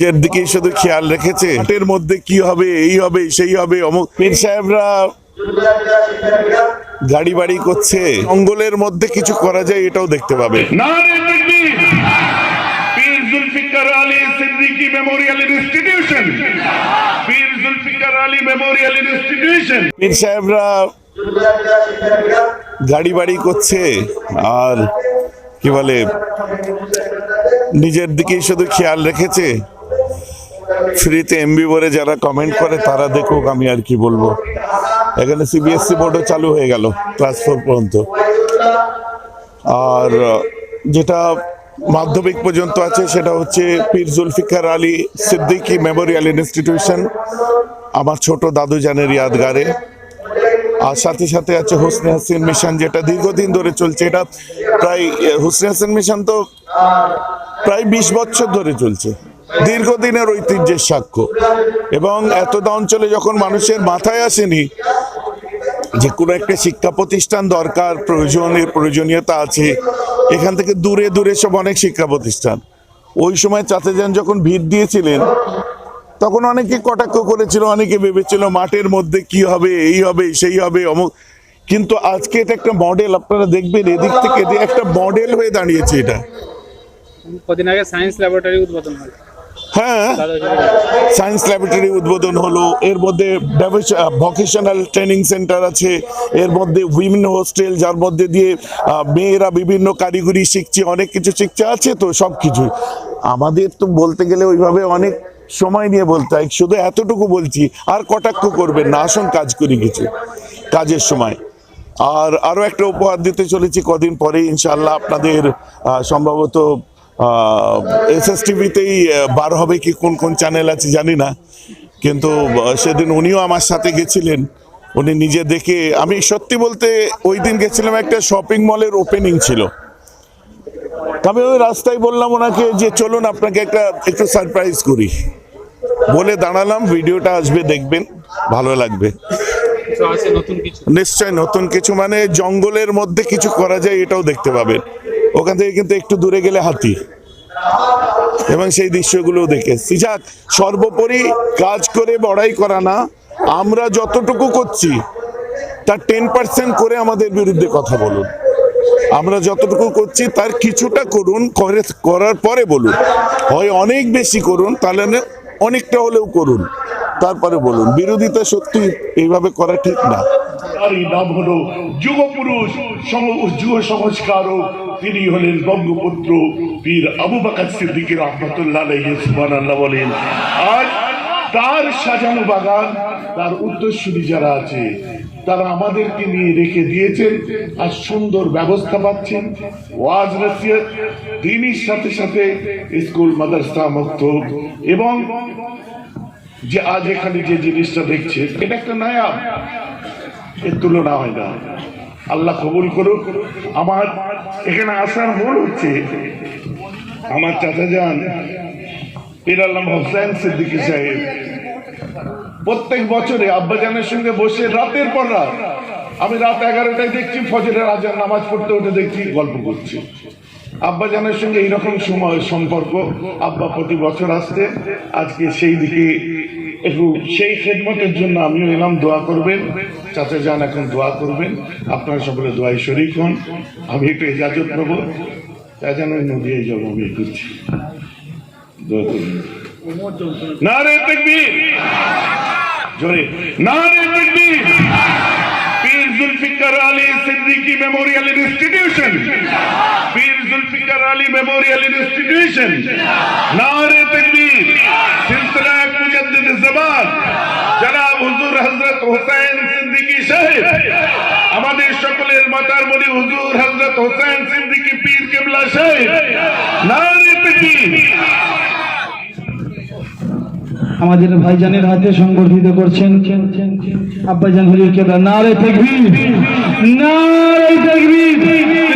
নিজের দিকে শুধু খেয়াল রেখেছে। এর মধ্যে কি হবে এই হবে সেই হবে অমুক পীর সাহেবরা গাড়ি বাড়ি করছে। অঙ্গলের মধ্যে কিছু করা যায় এটাও দেখতে পাবে পীর সাহেবরা গাড়ি বাড়ি করছে আর কি বলে নিজের দিকেই শুধু খেয়াল রেখেছে। ফ্রিতে এমবি বলে যারা কমেন্ট করে, তারা দেখুক আমি আর কি বলব। এখানে সিবিএসসি বোর্ডও চালু হয়ে গেল ক্লাস ফোর পর্যন্ত। আর, যেটা মাধ্যমিক পর্যন্ত আছে, সেটা হচ্ছে পীর জুলফিকার আলী সিদ্দিকী মেমোরিয়াল ইনস্টিটিউশন, আমার ছোট দাদু জানের ইয়াদগারে। আর সাথে সাথে আছে হোসনে হাসিন মিশন, যেটা দীর্ঘদিন ধরে চলছে। এটা প্রায় হোসনে হাসিন মিশন তো প্রায় বিশ বছর ধরে চলছে। দীর্ঘদিনের ঐতিহ্যের সাক্ষ্য। এবং এতটা অঞ্চলে যখন মানুষের মাথায় আসেনি যে কোনো একটা শিক্ষা প্রতিষ্ঠান দরকার প্রয়োজনের প্রয়োজনীয়তা আছে, এখান থেকে দূরে দূরে সব অনেক শিক্ষা প্রতিষ্ঠান। ওই সময় চাচা যান যখন ভিড় দিয়েছিলেন, তখন অনেকে কটাক্ষ করেছিল, অনেকে ভেবেছিল মাঠের মধ্যে কি হবে, এই হবে, সেই হবে, অমুক। কিন্তু আজকে এটা একটা মডেল, আপনারা দেখবেন এদিক থেকে একটা মডেল হয়ে দাঁড়িয়েছে এটা। কদিন আগে সায়েন্স ল্যাবরেটরি উদ্বোধন হয়। হ্যাঁ। সায়েন্স ল্যাবরেটরি উদ্বোধন হলো, এর মধ্যে ভকেশনাল ট্রেনিং সেন্টার আছে, এর মধ্যে উইমেন হোস্টেল যার মধ্যে দিয়ে মেয়েরা বিভিন্ন কারিগরি শিখছে, অনেক কিছু শিখছে, আছে তো সব কিছু। আমাদের তো বলতে গেলে ওইভাবে অনেক সময় নিয়ে বলতে হয়, শুধু এতটুকু বলছি, আর কটাক্ষ করবেন না, আসুন কাজ করি কিছু, কাজের সময়। আর আরও একটা উপহার দিতে চলেছি, কদিন পরে ইনশাল্লাহ আপনাদের সম্ভবত এস এস টিভিতেই বার হবে কি কোন কোন চ্যানেল আছে জানি না। কিন্তু সেদিন উনিও আমার সাথে গেছিলেন। উনি নিজে দেখে আমি সত্যি বলতে ওই দিন গেছিলাম একটা শপিং মলের ওপেনিং ছিল। আমি ওই রাস্তায় বললাম ওনাকে যে চলুন আপনাকে একটা একটু সারপ্রাইজ করি। বলে দাঁড়ালাম ভিডিওটা আসবে দেখবেন ভালো লাগবে। নতুন কিছু। নিশ্চয় নতুন কিছু মানে জঙ্গলের মধ্যে কিছু করা যায় এটাও দেখতে পাবেন। ওখান থেকে কিন্তু একটু দূরে গেলে হাতি। এবং সেই দৃশ্যগুলো দেখেছি যাক সর্বোপরি কাজ করে, বড়াই করা না। আমরা যতটুকু করছি, তার টেন পার্সেন্ট করে আমাদের বিরুদ্ধে কথা বলুন। আমরা যতটুকু করছি, তার কিছুটা করুন, করে, করার পরে বলুন। হয় অনেক বেশি করুন, তাহলে অনেকটা হলেও করুন। তারপরে বলুন, বিরোধিতা সত্যি এইভাবে করা ঠিক না। নাম হলো যুগ পুরুষ যুগ সংস্কারও তিনি হলেন বঙ্গপুত্র পীর আবু বাকার সিদ্দিকী রহমতুল্লাহ সুবহানাল্লাহ বলেন আজ তার সাজানো বাগান, তার উত্তরসূরি যারা আছে, তারা আমাদেরকে নিয়ে রেখে দিয়েছেন আর সুন্দর ব্যবস্থা পাচ্ছেন। ওয়াজ নসিহত, দিনের সাথে সাথে স্কুল, মাদ্রাসা মুক্ত এবং যে আজ এখানে যে জিনিসটা দেখছে এটা একটা নায়াব, এর তুলনা হয় না। আল্লাহ কবুল করুক। আমার এখানে আসার মূল হচ্ছে আমার চাচা যান, পীর আল্লাহ হোসেন সিদ্দিকী সাহেব। প্রত্যেক বছরে আব্বাজানের সঙ্গে বসে রাতের পর রাত আমি রাত এগারোটায় দেখছি, ফজরের আজান নামাজ পড়তে উঠে দেখছি, গল্প করছি। আব্বাজানের সঙ্গে এইরকম সময়, সম্পর্ক আব্বা প্রতি বছর আসতে আজকে সেই দিকে একটু সেই খেদমতের জন্য আমিও এলাম, দোয়া করবেন। চাচা যান, এখন দোয়া করবেন। আপনারা সকলে দোয়াই শরিক হন। আমি একটু এজাজত নেব। তাই যেন নদী যাব আমি করছি। করবেন নারে তকবীর! জোরে। নারে তকবীর! Pir Zulfiqar Ali Siddiqui memorial institution. পীর জুলফিকার আলী মেমোরিয়াল ইনস্টিটিউশন। নারে তকবীর! সিলসিলা জামান জনাব হুজুর হযরত সিদ্দিকী সাহেব, আমাদের সকলের মাতার মনে হুজুর হজরত হোসেন সিদ্দিকি পীর কেবলা সাহেব। আমাদের ভাইজানের হাতে সংগঠিত করছেন আব্বাজান হরির কেবলা নারে থাকবি নারে তাকবীর।